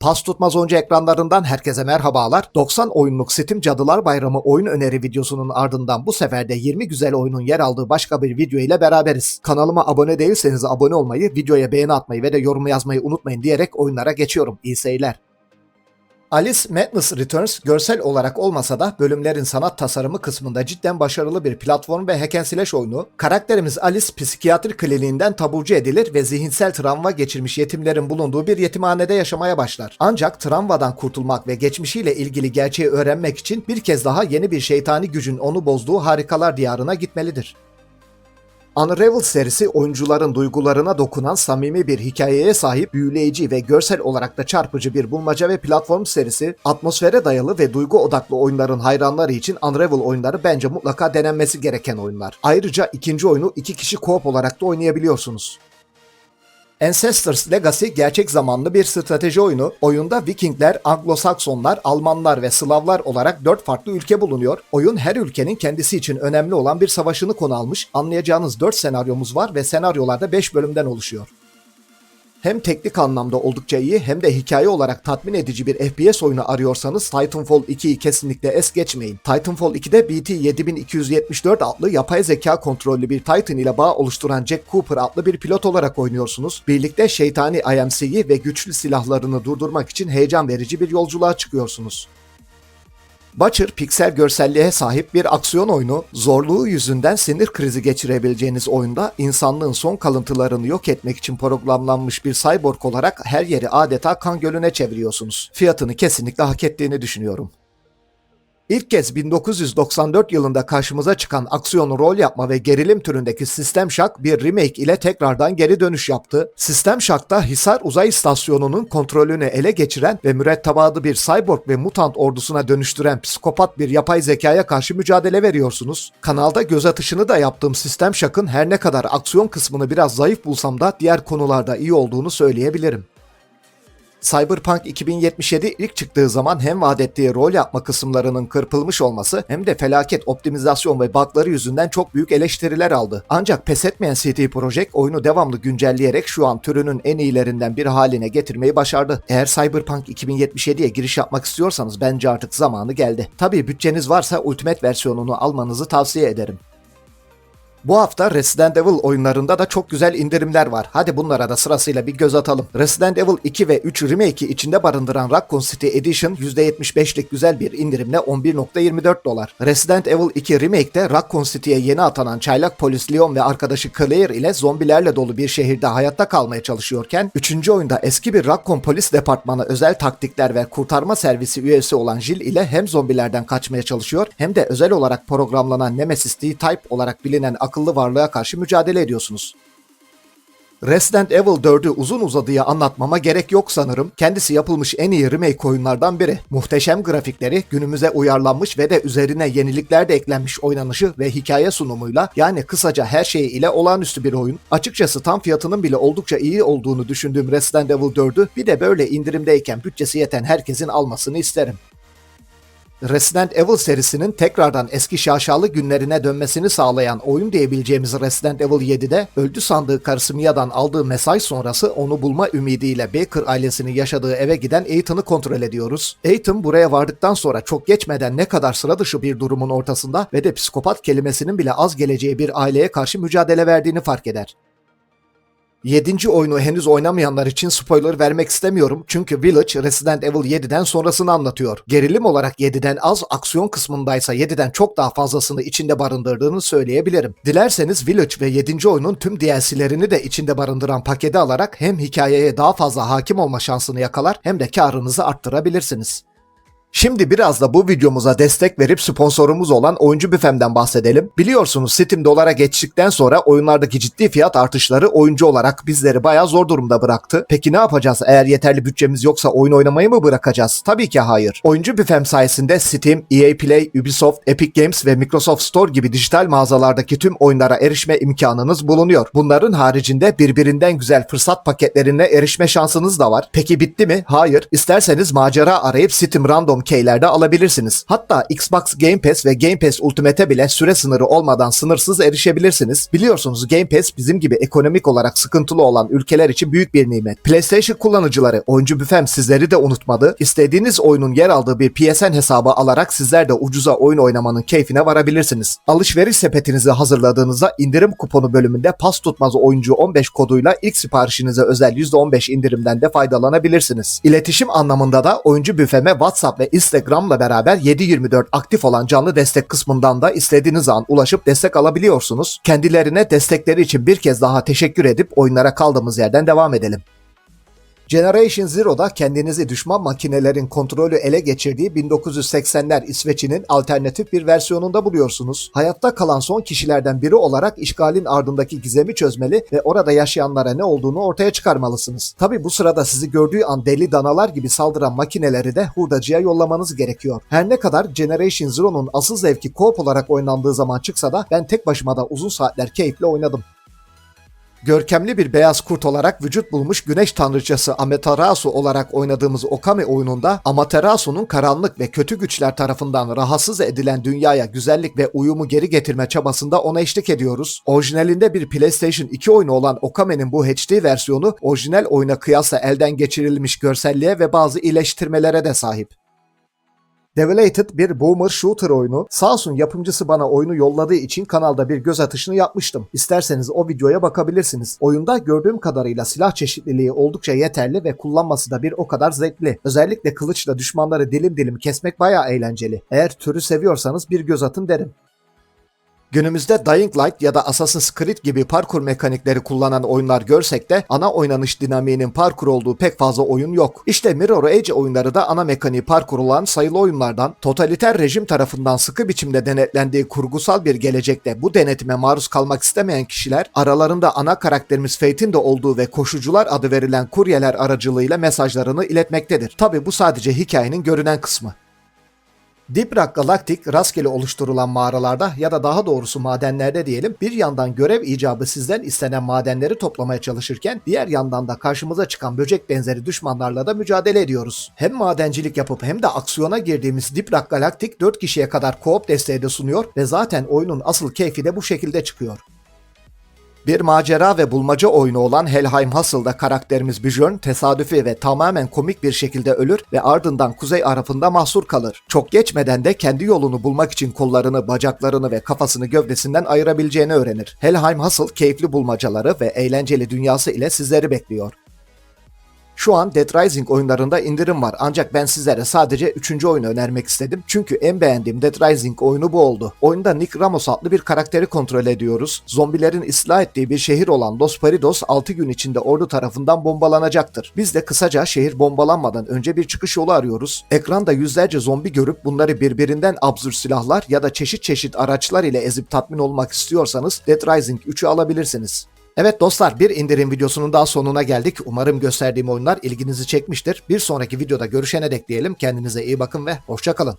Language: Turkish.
Pas tutmaz oyuncu ekranlarından herkese merhabalar. 90 oyunluk Steam Cadılar Bayramı oyun öneri videosunun ardından bu sefer de 20 güzel oyunun yer aldığı başka bir video ile beraberiz. Kanalıma abone değilseniz abone olmayı, videoya beğeni atmayı ve de yorum yazmayı unutmayın diyerek oyunlara geçiyorum. İyi seyirler. Alice Madness Returns görsel olarak olmasa da bölümlerin sanat tasarımı kısmında cidden başarılı bir platform ve hack and slash oyunu. Karakterimiz Alice psikiyatri kliniğinden taburcu edilir ve zihinsel travma geçirmiş yetimlerin bulunduğu bir yetimhanede yaşamaya başlar. Ancak travmadan kurtulmak ve geçmişiyle ilgili gerçeği öğrenmek için bir kez daha yeni bir şeytani gücün onu bozduğu harikalar diyarına gitmelidir. Unravel serisi oyuncuların duygularına dokunan samimi bir hikayeye sahip büyüleyici ve görsel olarak da çarpıcı bir bulmaca ve platform serisi, atmosfere dayalı ve duygu odaklı oyunların hayranları için Unravel oyunları bence mutlaka denenmesi gereken oyunlar. Ayrıca ikinci oyunu iki kişi co-op olarak da oynayabiliyorsunuz. Ancestors Legacy gerçek zamanlı bir strateji oyunu. Oyunda Vikingler, Anglo-Saksonlar, Almanlar ve Slavlar olarak 4 farklı ülke bulunuyor. Oyun her ülkenin kendisi için önemli olan bir savaşını konu almış. Anlayacağınız 4 senaryomuz var ve senaryolarda 5 bölümden oluşuyor. Hem teknik anlamda oldukça iyi hem de hikaye olarak tatmin edici bir FPS oyunu arıyorsanız Titanfall 2'yi kesinlikle es geçmeyin. Titanfall 2'de BT 7274 adlı yapay zeka kontrollü bir Titan ile bağ oluşturan Jack Cooper adlı bir pilot olarak oynuyorsunuz. Birlikte şeytani IMC'yi ve güçlü silahlarını durdurmak için heyecan verici bir yolculuğa çıkıyorsunuz. Butcher piksel görselliğe sahip bir aksiyon oyunu, zorluğu yüzünden sinir krizi geçirebileceğiniz oyunda insanlığın son kalıntılarını yok etmek için programlanmış bir cyborg olarak her yeri adeta kan gölüne çeviriyorsunuz. Fiyatını kesinlikle hak ettiğini düşünüyorum. İlk kez 1994 yılında karşımıza çıkan aksiyon rol yapma ve gerilim türündeki System Shock bir remake ile tekrardan geri dönüş yaptı. System Shock'ta Hisar Uzay İstasyonu'nun kontrolünü ele geçiren ve mürettebatı bir cyborg ve mutant ordusuna dönüştüren psikopat bir yapay zekaya karşı mücadele veriyorsunuz. Kanalda göz atışını da yaptığım System Shock'ın her ne kadar aksiyon kısmını biraz zayıf bulsam da diğer konularda iyi olduğunu söyleyebilirim. Cyberpunk 2077 ilk çıktığı zaman hem vaat ettiği rol yapma kısımlarının kırpılmış olması hem de felaket optimizasyon ve bugları yüzünden çok büyük eleştiriler aldı. Ancak pes etmeyen CD Projekt oyunu devamlı güncelleyerek şu an türünün en iyilerinden bir haline getirmeyi başardı. Eğer Cyberpunk 2077'ye giriş yapmak istiyorsanız bence artık zamanı geldi. Tabii bütçeniz varsa Ultimate versiyonunu almanızı tavsiye ederim. Bu hafta Resident Evil oyunlarında da çok güzel indirimler var. Hadi bunlara da sırasıyla bir göz atalım. Resident Evil 2 ve 3 Remake'i içinde barındıran Raccoon City Edition %75'lik güzel bir indirimle 11.24 dolar. Resident Evil 2 Remake'de Raccoon City'ye yeni atanan çaylak polis Leon ve arkadaşı Claire ile zombilerle dolu bir şehirde hayatta kalmaya çalışıyorken 3. oyunda eski bir Raccoon Polis Departmanı özel taktikler ve kurtarma servisi üyesi olan Jill ile hem zombilerden kaçmaya çalışıyor hem de özel olarak programlanan Nemesis D-Type olarak bilinen akıllı varlığa karşı mücadele ediyorsunuz. Resident Evil 4'ü uzun uzadıya anlatmama gerek yok sanırım. Kendisi yapılmış en iyi remake oyunlardan biri. Muhteşem grafikleri, günümüze uyarlanmış ve de üzerine yenilikler de eklenmiş oynanışı ve hikaye sunumuyla yani kısaca her şeyi ile olağanüstü bir oyun. Açıkçası tam fiyatının bile oldukça iyi olduğunu düşündüğüm Resident Evil 4'ü bir de böyle indirimdeyken bütçesi yeten herkesin almasını isterim. Resident Evil serisinin tekrardan eski şaşalı günlerine dönmesini sağlayan oyun diyebileceğimiz Resident Evil 7'de öldü sandığı karısı Mia'dan aldığı mesaj sonrası onu bulma ümidiyle Baker ailesinin yaşadığı eve giden Ethan'ı kontrol ediyoruz. Ethan buraya vardıktan sonra çok geçmeden ne kadar sıra dışı bir durumun ortasında ve de psikopat kelimesinin bile az geleceği bir aileye karşı mücadele verdiğini fark eder. 7. oyunu henüz oynamayanlar için spoiler vermek istemiyorum çünkü Village Resident Evil 7'den sonrasını anlatıyor. Gerilim olarak 7'den az, aksiyon kısmındaysa 7'den çok daha fazlasını içinde barındırdığını söyleyebilirim. Dilerseniz Village ve 7. oyunun tüm DLC'lerini de içinde barındıran paketi alarak hem hikayeye daha fazla hakim olma şansını yakalar hem de karınızı arttırabilirsiniz. Şimdi biraz da bu videomuza destek verip sponsorumuz olan Oyuncu Büfem'den bahsedelim. Biliyorsunuz Steam dolara geçtikten sonra oyunlardaki ciddi fiyat artışları oyuncu olarak bizleri bayağı zor durumda bıraktı. Peki ne yapacağız eğer yeterli bütçemiz yoksa oyun oynamayı mı bırakacağız? Tabii ki hayır. Oyuncu Büfem sayesinde Steam, EA Play, Ubisoft, Epic Games ve Microsoft Store gibi dijital mağazalardaki tüm oyunlara erişme imkanınız bulunuyor. Bunların haricinde birbirinden güzel fırsat paketlerine erişme şansınız da var. Peki bitti mi? Hayır. İsterseniz macera arayıp Steam Random keylerde alabilirsiniz. Hatta Xbox Game Pass ve Game Pass Ultimate'e bile süre sınırı olmadan sınırsız erişebilirsiniz. Biliyorsunuz Game Pass bizim gibi ekonomik olarak sıkıntılı olan ülkeler için büyük bir nimet. PlayStation kullanıcıları oyuncu büfem sizleri de unutmadı. İstediğiniz oyunun yer aldığı bir PSN hesabı alarak sizler de ucuza oyun oynamanın keyfine varabilirsiniz. Alışveriş sepetinizi hazırladığınızda indirim kuponu bölümünde pas tutmaz oyuncu 15 koduyla ilk siparişinize özel %15 indirimden de faydalanabilirsiniz. İletişim anlamında da oyuncu büfeme WhatsApp ve Instagram'la beraber 7/24 aktif olan canlı destek kısmından da istediğiniz an ulaşıp destek alabiliyorsunuz. Kendilerine destekleri için bir kez daha teşekkür edip oyunlara kaldığımız yerden devam edelim. Generation Zero'da kendinizi düşman makinelerin kontrolü ele geçirdiği 1980'ler İsveç'inin alternatif bir versiyonunda buluyorsunuz. Hayatta kalan son kişilerden biri olarak işgalin ardındaki gizemi çözmeli ve orada yaşayanlara ne olduğunu ortaya çıkarmalısınız. Tabi bu sırada sizi gördüğü an deli danalar gibi saldıran makineleri de hurdacıya yollamanız gerekiyor. Her ne kadar Generation Zero'nun asıl zevki co-op olarak oynandığı zaman çıksa da ben tek başıma da uzun saatler keyifle oynadım. Görkemli bir beyaz kurt olarak vücut bulmuş güneş tanrıçası Amaterasu olarak oynadığımız Okami oyununda Amaterasu'nun karanlık ve kötü güçler tarafından rahatsız edilen dünyaya güzellik ve uyumu geri getirme çabasında ona eşlik ediyoruz. Orijinalinde bir PlayStation 2 oyunu olan Okame'nin bu HD versiyonu orijinal oyuna kıyasla elden geçirilmiş görselliğe ve bazı iyileştirmelere de sahip. Develated bir boomer shooter oyunu. Sağ olsun yapımcısı bana oyunu yolladığı için kanalda bir göz atışını yapmıştım. İsterseniz o videoya bakabilirsiniz. Oyunda gördüğüm kadarıyla silah çeşitliliği oldukça yeterli ve kullanması da bir o kadar zevkli. Özellikle kılıçla düşmanları dilim dilim kesmek bayağı eğlenceli. Eğer türü seviyorsanız bir göz atın derim. Günümüzde Dying Light ya da Assassin's Creed gibi parkur mekanikleri kullanan oyunlar görsek de ana oynanış dinamiğinin parkur olduğu pek fazla oyun yok. İşte Mirror Edge oyunları da ana mekaniği parkur olan sayılı oyunlardan totaliter rejim tarafından sıkı biçimde denetlendiği kurgusal bir gelecekte bu denetime maruz kalmak istemeyen kişiler aralarında ana karakterimiz Fate'in de olduğu ve koşucular adı verilen kuryeler aracılığıyla mesajlarını iletmektedir. Tabi bu sadece hikayenin görünen kısmı. Deep Rock Galactic rastgele oluşturulan mağaralarda ya da daha doğrusu madenlerde diyelim bir yandan görev icabı sizden istenen madenleri toplamaya çalışırken diğer yandan da karşımıza çıkan böcek benzeri düşmanlarla da mücadele ediyoruz. Hem madencilik yapıp hem de aksiyona girdiğimiz Deep Rock Galactic 4 kişiye kadar co-op desteği de sunuyor ve zaten oyunun asıl keyfi de bu şekilde çıkıyor. Bir macera ve bulmaca oyunu olan Helheim Hustle'da karakterimiz Björn tesadüfi ve tamamen komik bir şekilde ölür ve ardından kuzey arafında mahsur kalır. Çok geçmeden de kendi yolunu bulmak için kollarını, bacaklarını ve kafasını gövdesinden ayırabileceğini öğrenir. Helheim Hustle keyifli bulmacaları ve eğlenceli dünyası ile sizleri bekliyor. Şu an Dead Rising oyunlarında indirim var ancak ben sizlere sadece 3. oyunu önermek istedim. Çünkü en beğendiğim Dead Rising oyunu bu oldu. Oyunda Nick Ramos adlı bir karakteri kontrol ediyoruz. Zombilerin ıslah ettiği bir şehir olan Los Peridos 6 gün içinde ordu tarafından bombalanacaktır. Biz de kısaca şehir bombalanmadan önce bir çıkış yolu arıyoruz. Ekranda yüzlerce zombi görüp bunları birbirinden absürt silahlar ya da çeşit çeşit araçlar ile ezip tatmin olmak istiyorsanız Dead Rising 3'ü alabilirsiniz. Evet dostlar bir indirim videosunun daha sonuna geldik. Umarım gösterdiğim oyunlar ilginizi çekmiştir. Bir sonraki videoda görüşene dek diyelim. Kendinize iyi bakın ve hoşçakalın.